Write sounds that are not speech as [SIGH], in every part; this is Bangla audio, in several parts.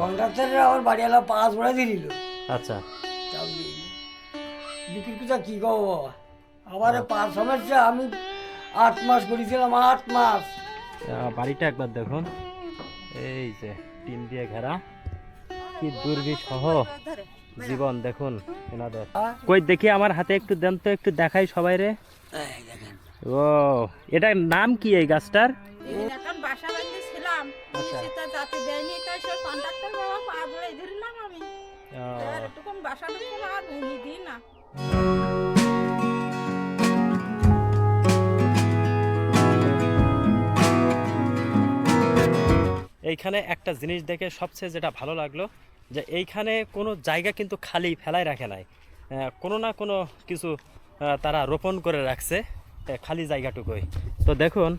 কন্ট্রাক্টরের আমার বাড়িওয়ালা পাঁচ ভরে দিল। আচ্ছা। চাল দিয়ে বিক্রি কথা কি কব বাবা? আবার পাঁচ সমস্যা আমি আট মাস করেছিলাম আট মাস। বাড়িটা একবার দেখুন। এই যে টিন দিয়ে ঘেরা। কি দুর্বিসহ জীবন দেখুন এনাদের? কই দেখি আমার হাতে একটু দেন তো একটু দেখাই সবাই রে। ও এটার নাম কি এই গাছটার? বাসা বাড়িতে ছিলাম। এইখানে একটা জিনিস দেখে সবচেয়ে যেটা ভালো লাগল, যে এইখানে কোনো জায়গা কিন্তু খালি ফেলায় রাখে নাই। কোনো না কোনো কিছু তারা রোপণ করে রাখছে খালি জায়গাটুকুই। তো দেখুন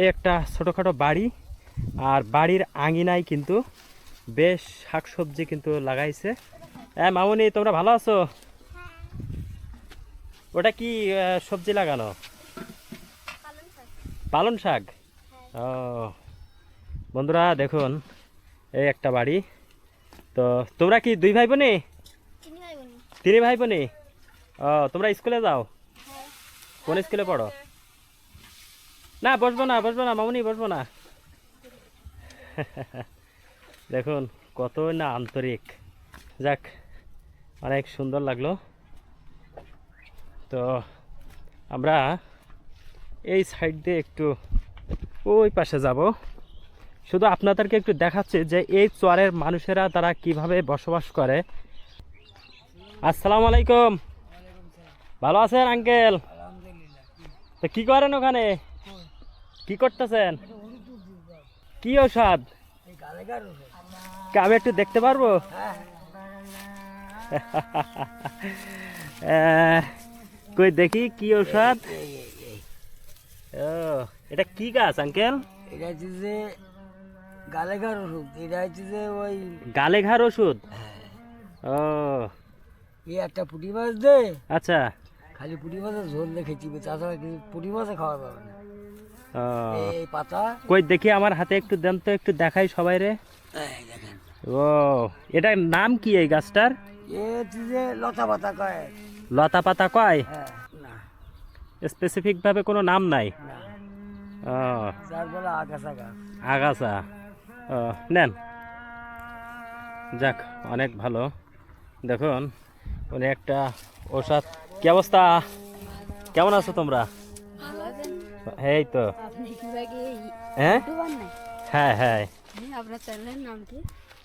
এই একটা ছোটোখাটো বাড়ি, আর বাড়ির আঙিনায় কিন্তু বেশ শাকসবজি কিন্তু লাগাইছে। হ্যাঁ মামুনি তোমরা ভালো আছো? ওটা কি সবজি লাগানো? পালন শাক। ও বন্ধুরা দেখুন এই একটা বাড়ি। তো তোমরা কি দুই ভাই বোনে তিনি ভাই বোনে ও তোমরা স্কুলে যাও? কোন স্কুলে পড়ো? না বসবো না বসবো না মামুনি বসবো না। [LAUGHS] দেখুন কত না আন্তরিক। যাক অনেক সুন্দর লাগল। তো আমরা এই সাইড দিয়ে একটু ওই পাশে যাব। শুধু আপনাদেরকে একটু দেখাচ্ছি যে এই চরের মানুষেরা তারা কীভাবে বসবাস করে। আসসালামু আলাইকুম। ভালো আছেন আঙ্কেল তো কি করেন ওখানে? কি করতেছেন? কি ওষুধ আমি একটু দেখতে পারব? হ্যাঁ আহ, [LAUGHS] কই দেখি কি ওষুধ। ও এটা কি গাছ আঙ্কেল? এটা হচ্ছে যে গালেগার ওষুধ এটা হচ্ছে যে ওই গালে ঘার ওষুধ ও। এই একটা পুঁটি মাছ দে। আচ্ছা। খালি পুঁটি মাছের ঝোল দেখে চিবে তাছাড়া কিছু পুঁটি মাছে খাওয়া যাবে না। এই পাতা। কই দেখি আমার হাতে একটু দেন তো একটু দেখাই সবাই রে। ও এটার নাম কি এই গাছটার? এ যে লতা পাতা কয়? লতা পাতা কয়? হ্যাঁ। স্পেসিফিক ভাবে কোনো নাম নাই। ও। আগাছা আগাছা। ও নেন। যাক অনেক ভালো। দেখুন উনি একটা ওষুধ কি অবস্থা? কেমন আছো তোমরা? এই তো। হ্যাঁ? হ্যাঁ হ্যাঁ। চ্যানেলের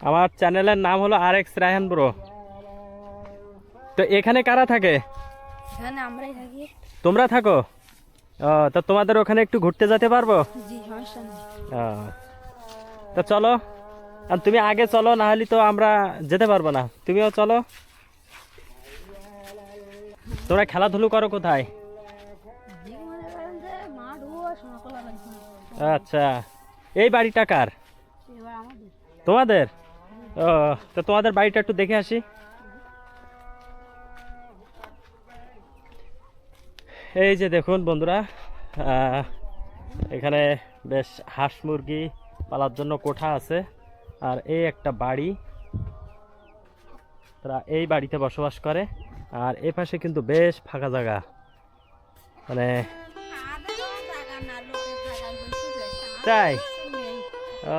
আমার চ্যানেলের নাম হলো আর এক্স রায়হান ব্রো তো এখানে কারা থাকে? এখানে আমরাই থাকি। তোমরা থাকো? ও তা তোমাদের ওখানে একটু ঘুরতে যেতে পারব? জি সমস্যা নেই। ও তো চলো। আর তুমি আগে চলো না হলে তো আমরা যেতে পারব না। তুমিও চলো। তোমরা খেলাধুলো করো কোথায়? আচ্ছা। এই বাড়িটা কার? তোমাদের? ও তো তোমাদের বাড়িটা একটু দেখে আসি। এই যে দেখুন বন্ধুরা এখানে বেশ হাঁস মুরগি পালার জন্য কোঠা আছে আর এই একটা বাড়ি তারা এই বাড়িতে বসবাস করে আর এই পাশে কিন্তু বেশ ফাঁকা জায়গা। মানে তাই? ও,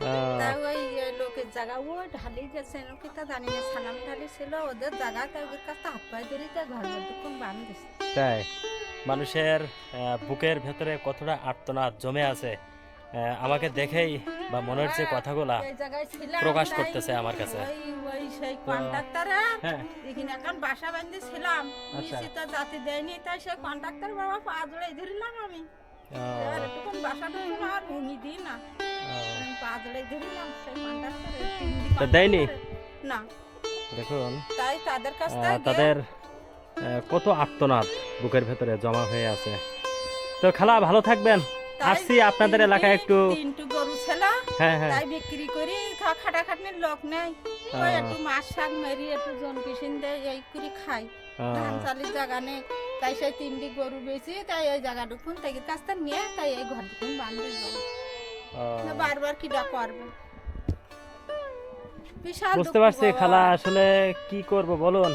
ওই লোকের জায়গা ও ঢালি গেছে কি তা জানি না সালাম ঢালি ছিল ওদের জায়গা তাই ওদের কাছে হাত পায়ে ধরে তাই ঘর বাঁধিস তাই? মানুষের বুকের ভেতরে কতটা আর্তনাদ জমে আছে আমাকে দেখেই বা মনের যে কথাগুলা প্রকাশ করতেছে আমার কাছে। সেই হ্যাঁ। এখানে এখন বাসা আচ্ছা। জাতি দেয়নি তাই সেই কন্ট্রাক্টর বাবা পা জোড়াই ধরিলাম দিই না। আমি পা জোড়াই ধরিলাম সেই কন্ট্রাক্টর দেয়নি? না। দেখুন তাই তাদের কাছ থেকে তাদের কত আর্তনাদ বুকের ভেতরে জমা হয়ে আছে। তো খালা ভালো থাকবেন। আসছি আপনাদের এলাকায় একটু। তিনটু গরু ছিল হ্যাঁ হ্যাঁ। তাই বিক্রি করি লোক নেই। একটু মাছ শাক মেরি একটু জন কিসিন দেয় এই করে খাই। ধান চালির জায়গা নেই তাই সেই তিনটি গরু বেশি তাই এই জায়গা ঢুকুন তাই কাছটা নিয়ে তাই এই ঘর ঢুকুন বান্ধে যাব ও, না বারবার কিডা করবে বিশাল বুঝতে পারছি। খালা আসলে কি করব বলুন?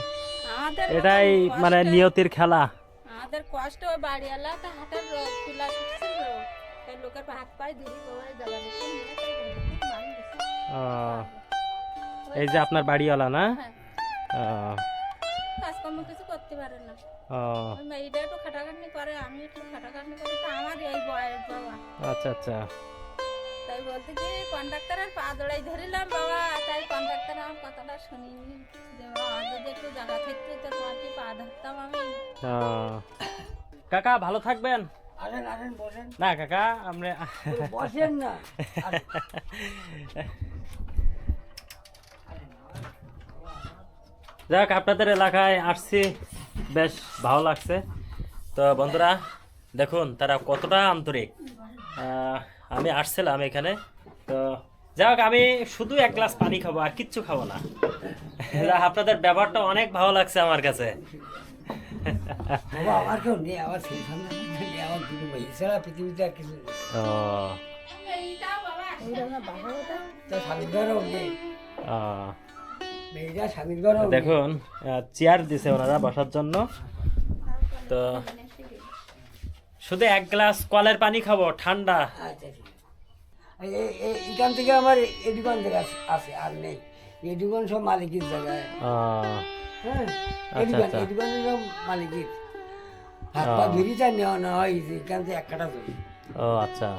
এটাই মানে নিয়তির খেলা। আমাদের কষ্ট ওই বাড়িওয়ালা তো রোগ তুলা শিখছিল তাই লোকের হাত পায়ে মান দিছে। ও, এই যে আপনার বাড়িওয়ালা না? হ্যাঁ, কাজকর্ম কিছু করতে পারে না। ওই মেয়েটা একটু খাটাখাটনি করে আমি একটু খাটাখাটনি করি তো আমার এই বয়স বাবা। আচ্ছা আচ্ছা। তাই বলতে কি কন্ডাক্টরের পা দড়াই ধরিলাম বাবা। তাই কন্ডাক্টর আমার কথাটা শুনিনি যে বাবা যদি একটু জায়গা থাকতো তো তোমার কি পা ধরতাম আমি? কাকা ভালো থাকবেন? আসেন আসেন বসেন। না কাকা আমরা বসেন না। যাক আপনাদের এলাকায় আসছি। বেশ ভালো লাগছে। তো বন্ধুরা দেখুন তারা কতটা আন্তরিক। আহ, আমি আসছিলাম এখানে। তো যাই হোক আমি শুধু এক গ্লাস পানি খাব আর কিচ্ছু খাব না। আপনাদের ব্যাপারটা অনেক ভালো লাগছে আমার কাছে। আমার কেউ নেই আমার সেই আমার পৃথিবীতে আর ও। দেখুন চেয়ার দিছে ওনারা বসার জন্য। তো শুধু এক গ্লাস কলের পানি খাব ঠান্ডা। আচ্ছা এখান থেকে আমার দোকান থেকে আছে আর নেই। দোকান সব মালিকের জায়গায়। হ্যাঁ এই আচ্ছা, দোকান আচ্ছা। সব মালিকের। হাত পা ধরি চাই নেওয়া নেওয়া হয়েছে এখান থেকে এক কাটা ধরি। ও আচ্ছা।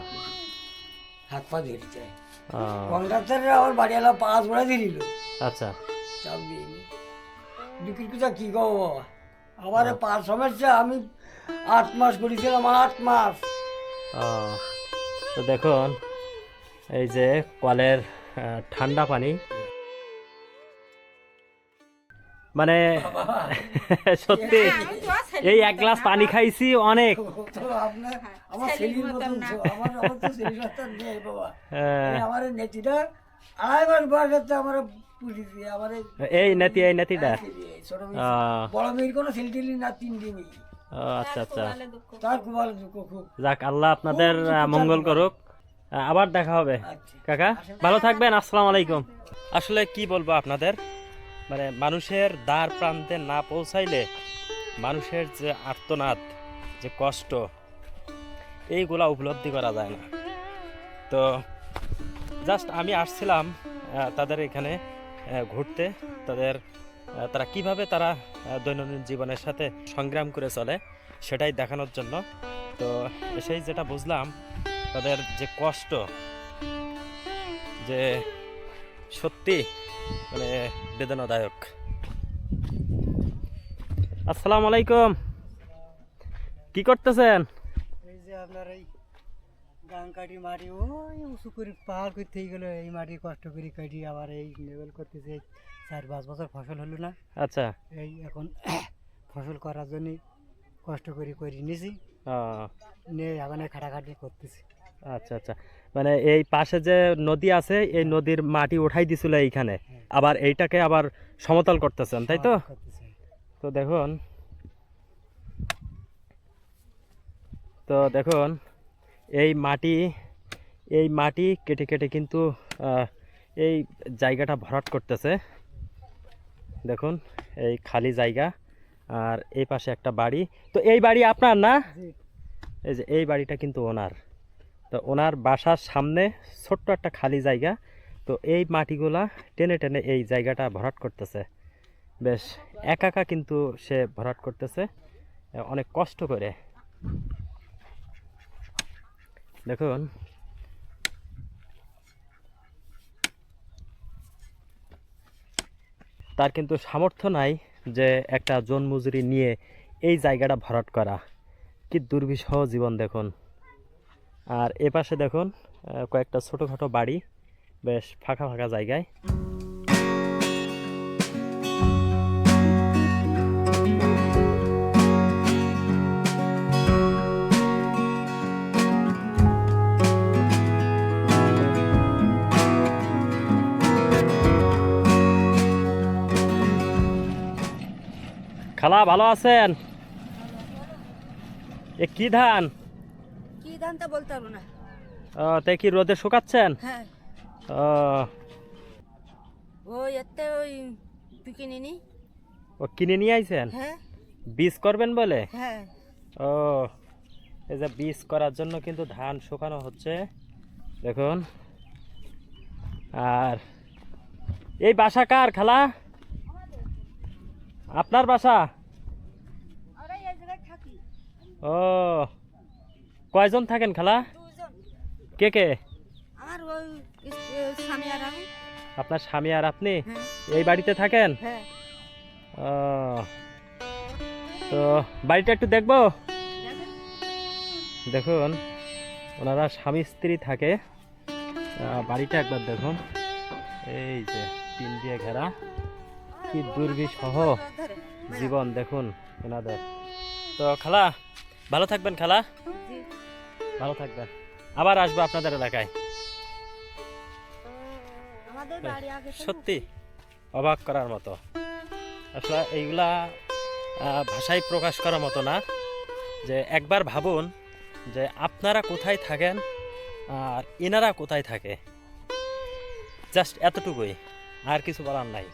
হাত পা ধরি চাই। কন্ট্রাক্টাররা আমার বাড়িওয়ালা পাঁচ বড়া দিল আচ্ছা। চাপ দিইনি। বিক্রির কথা কি কব বাবা? আমার পাঁচ সমস্যা আমি আট মাস করেছিলাম আট মাস। ও, তো দেখুন এই যে কলের ঠান্ডা পানি। মানে [LAUGHS] সত্যি ছেলে এই এক গ্লাস পানি খাইছি অনেক। বাবা। হ্যাঁ, এই নাতি এই নাতিটা। বড় মেয়ের কোনো ছেলে টেলি না তিনটি মেয়ে। ও আচ্ছা আচ্ছা। যাক আল্লাহ আপনাদের মঙ্গল করুক। আবার দেখা হবে। আচ্ছা। কাকা ভালো থাকবেন আসসালামু আলাইকুম। আসলে কি বলব আপনাদের? মানে মানুষের দ্বার প্রান্তে না পৌঁছাইলে মানুষের যে আর্তনাদ যে কষ্ট এইগুলা উপলব্ধি করা যায় না। তো জাস্ট আমি আসছিলাম তাদের এখানে আহ, ঘুরতে তাদের তারা কীভাবে তারা দৈনন্দিন জীবনের সাথে সংগ্রাম করে চলে সেটাই দেখানোর জন্য। তো এসেই যেটা বুঝলাম, তাদের যে কষ্ট, যে সত্যি মানে বেদনাদায়ক। আসসালামু আলাইকুম। কি করতেছেন? আপনার এই গাং কাটি মাটি ওই উঁচু করে পাহাড় করতে গেল এই মাটি কষ্ট করে কাটি আবার এই লেভেল করতেছে চার পাঁচ বছর ফসল হলো না। আচ্ছা। এই এখন [COUGHS] ফসল করার জন্য কষ্ট করে করে নিয়েছি নিয়ে এখন খাটাখাটি করতেছি। আচ্ছা আচ্ছা। মানে এই পাশে যে নদী আছে এই নদীর মাটি উঠাই দিছিল এইখানে আবার এইটাকে আবার সমতল করতেছেন তাই তো? তো দেখুন তো দেখুন এই মাটি এই মাটি কেটে কেটে কিন্তু এই জায়গাটা ভরাট করতেছে। দেখুন এই খালি জায়গা আর এই পাশে একটা বাড়ি। তো এই বাড়ি আপনার না? এই যে এই বাড়িটা কিন্তু ওনার। তো ওনার বাসার সামনে ছোট্ট একটা খালি জায়গা। তো এই মাটিগুলা টেনে টেনে এই জায়গাটা ভরাট করতেছে। বেশ একা একা কিন্তু সে ভরাট করতেছে। অনেক কষ্ট করে। দেখুন। তার কিন্তু সামর্থ্য নাই যে একটা জন মজুরি নিয়ে এই জায়গাটা ভরাট করা। কি দুর্বিষহ জীবন দেখুন। আর এ পাশে দেখুন কয়েকটা ছোটোখাটো বাড়ি, বেশ ফাঁকা ফাঁকা জায়গায়। খালা ভালো আছেন? এ কি ধান? কি ধানটা বলতে পারব না। তাই কি রোদে শুকাচ্ছেন? হ্যাঁ। ওই এতে ওই বিকিনি নি। ও কিনে নিয়ে আইছেন? হ্যাঁ। বীজ করবেন বলে? হ্যাঁ। ও এই যে বীজ করার জন্য কিন্তু ধান শুকানো হচ্ছে। দেখুন। আর এই বাসা কার খালা? আপনার বাসা? ও। কয়জন থাকেন খালা? কে কে? আমার ওই স্বামী আর আমি। আপনার স্বামী আর আপনি? হ্যাঁ। এই বাড়িতে থাকেন? হ্যাঁ। তো বাড়িটা একটু দেখব? দেখুন। ওনারা স্বামী স্ত্রী থাকে। বাড়িটা একবার দেখুন। এই যে টিন দিয়ে ঘেরা। কি দুর্বিসহ ধরে। জীবন দেখুন ওনাদের। তো খালা ভালো থাকবেন খালা? ভালো থাকবেন। আবার আসব আপনাদের এলাকায়। সত্যি অবাক করার মতো। আসলে এইগুলা ভাষায় প্রকাশ করার মতো না। যে একবার ভাবুন যে আপনারা কোথায় থাকেন আর এনারা কোথায় থাকে। জাস্ট এতটুকুই আর কিছু বলার নাই।